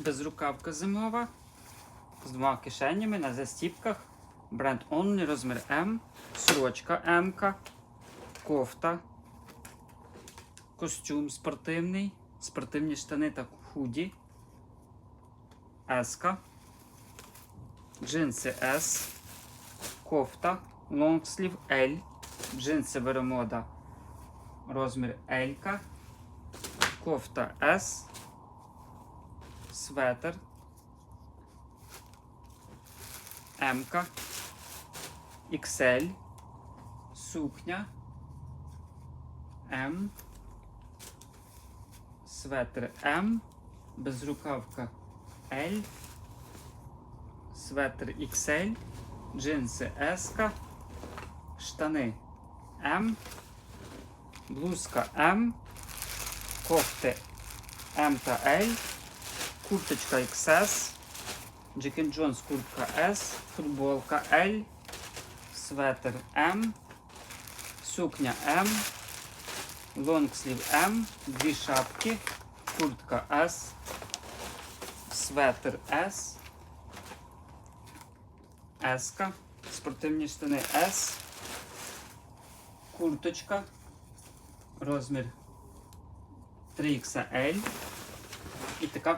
безрукавка зимова. З двома кишенями на застіпках. Бренд Only, розмір М, сорочка М, кофта, костюм спортивний, спортивні штани та худі, S, джинси S, кофта, лонгслів L, джинси Веремода, розмір L, кофта S, светр, М, XL, сукня, М, светр М, безрукавка L, светр XL, джинси S, штани М, блузка М, кофти М та L, курточка XS, Джекен Джонс куртка S, футболка L, светр М, сукня М, лонгслів М, дві шапки, куртка S, светр S, S, спортивні штани S, курточка, розмір 3XL і така